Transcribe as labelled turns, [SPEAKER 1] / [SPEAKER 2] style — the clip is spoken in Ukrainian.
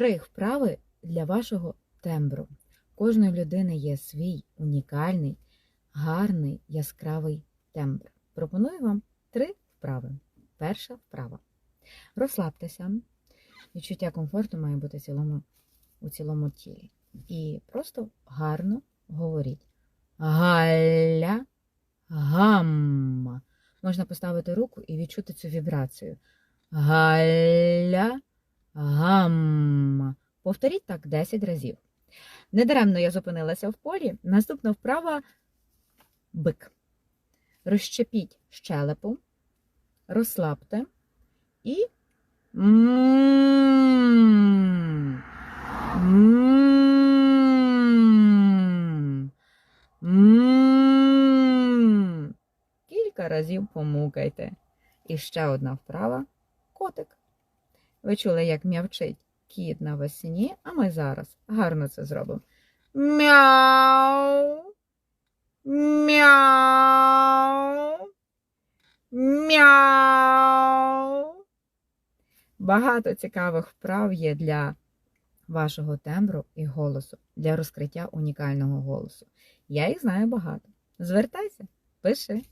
[SPEAKER 1] Три вправи для вашого тембру. Кожної людини є свій унікальний, гарний, яскравий тембр. Пропоную вам три вправи. Перша вправа. Розслабтеся. Відчуття комфорту має бути в цілому, у цілому тілі. І просто гарно говоріть. Галя, гамма. Можна поставити руку і відчути цю вібрацію. Галя, гамма. Повторіть так 10 разів. Недаремно я зупинилася в полі. Наступна вправа бик. Розщепіть щелепу, розслабте і Кілька разів помукайте. І ще одна вправа котик. Ви чули, як м'явчить кіт навесні, а ми зараз гарно це зробимо. Мяу. Мяу. Мяу. Багато цікавих вправ є для вашого тембру і голосу, для розкриття унікального голосу. Я їх знаю багато. Звертайся, пиши.